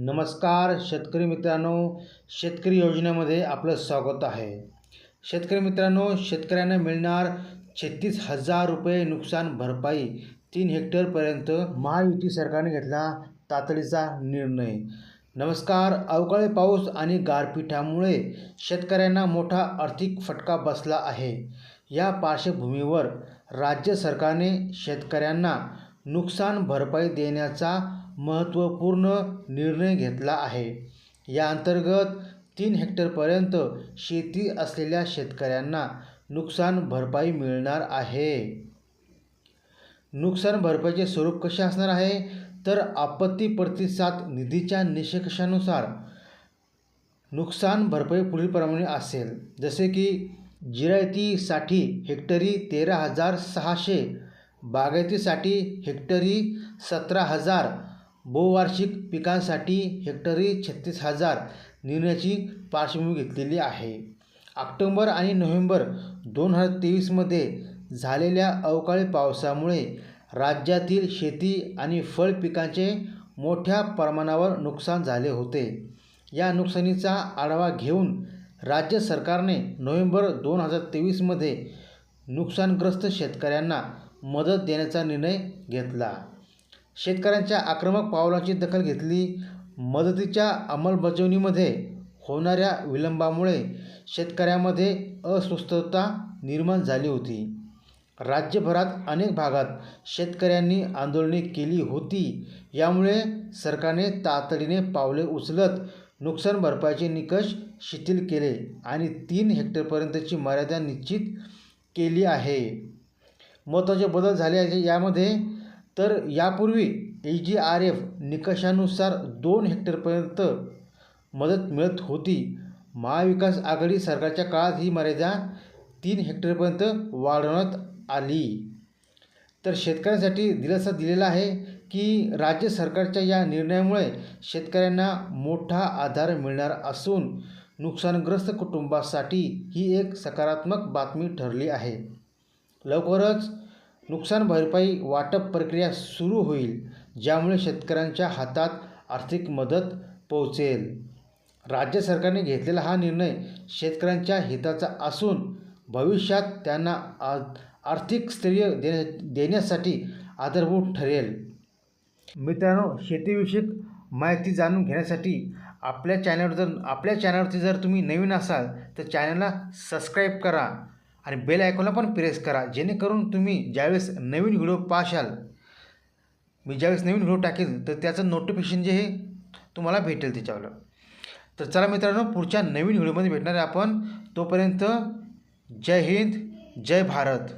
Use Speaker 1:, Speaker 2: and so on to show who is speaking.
Speaker 1: नमस्कार शेतकरी मित्रांनो शेतकरी योजनेमध्ये आपलं स्वागत आहे. शेतकरी मित्रांनो शेतकऱ्यांना मिळणार छत्तीस हजार रुपये नुकसान भरपाई तीन हेक्टरपर्यंत महायुती सरकारने घेतला तातडीचा निर्णय. नमस्कार अवकाळी पाऊस आणि गारपीठामुळे शेतकऱ्यांना मोठा आर्थिक फटका बसला आहे. या पार्श्वभूमीवर राज्य सरकारने शेतकऱ्यांना नुकसान भरपाई देण्याचा महत्त्वपूर्ण निर्णय घेतला आहे. या अंतर्गत तीन हेक्टरपर्यंत शेती असलेल्या शेतकऱ्यांना नुकसान भरपाई मिळणार आहे. नुकसान भरपाईचे स्वरूप कसे असणार आहे? तर आपत्ती प्रतिसाद निधीच्या निकषानुसार नुकसान भरपाई पुढीलप्रमाणे असेल. जसे की जिरायतीसाठी हेक्टरी तेरा हजार सहाशे बागायतीसाठी हेक्टरी सतरा हजार बहुवार्षिक पिकांसाठी हेक्टरी छत्तीस हजार निर्णयाची पार्श्वभूमी घेतलेली आहे. ऑक्टोंबर आणि नोव्हेंबर दोन हजार तेवीसमध्ये झालेल्या अवकाळी पावसामुळे राज्यातील शेती आणि फळ पिकांचे मोठ्या प्रमाणावर नुकसान झाले होते. या नुकसानीचा आढावा घेऊन राज्य सरकारने नोव्हेंबर दोन हजार तेवीसमध्ये नुकसानग्रस्त शेतकऱ्यांना मदत देण्याचा निर्णय घेतला. शेतकऱ्यांच्या आक्रमक पावलांची दखल घेतली. मदतीच्या अंमलबजावणीमध्ये होणाऱ्या विलंबामुळे शेतकऱ्यामध्ये अस्वस्थता निर्माण झाली होती. राज्यभरात अनेक भागात शेतकऱ्यांनी आंदोलने केली होती. यामुळे सरकारने तातडीने पावले उचलत नुकसान भरपाईचे निकष शिथिल केले आणि तीन हेक्टरपर्यंतची मर्यादा निश्चित केली आहे. महत्त्वाचे बदल झाले आहे यामध्ये तर यापूर्वी ए जी आर एफ निकषानुसार दोन हेक्टरपर्यंत मदत मिळत होती. महाविकास आघाडी सरकारच्या काळात ही मर्यादा तीन हेक्टरपर्यंत वाढवण्यात आली. तर शेतकऱ्यांसाठी दिलासा दिलेला आहे की राज्य सरकारच्या या निर्णयामुळे शेतकऱ्यांना मोठा आधार मिळणार असून नुकसानग्रस्त कुटुंबासाठी ही एक सकारात्मक बातमी ठरली आहे. लवकरच नुकसान भरपाई वाटप प्रक्रिया सुरू होईल ज्यामुळे शेतकऱ्यांच्या हातात आर्थिक मदत पोहोचेल. राज्य सरकारने घेतलेला हा निर्णय शेतकऱ्यांच्या हिताचा असून भविष्यात त्यांना आ आर्थिक स्थैर्य देण्या देण्यासाठी आधारभूत ठरेल. मित्रांनो शेतीविषयक माहिती जाणून घेण्यासाठी आपल्या चॅनलवर जर आपल्या चॅनलवरती जर तुम्ही नवीन असाल तर चॅनलला सबस्क्राईब करा. आणि बेल आयकॉनला पण प्रेस करा. जेणेकरून तुम्ही ज्यावेळेस नवीन व्हिडिओ पाशाल मी ज्यावेळेस नवीन व्हिडिओ टाकेल तर त्याचं नोटिफिकेशन जे हे तुम्हाला भेटेल त्याच्यावर. तर चला मित्रांनो पुढच्या नवीन व्हिडिओमध्ये भेटणार आहे आपण. तोपर्यंत जय हिंद जय भारत.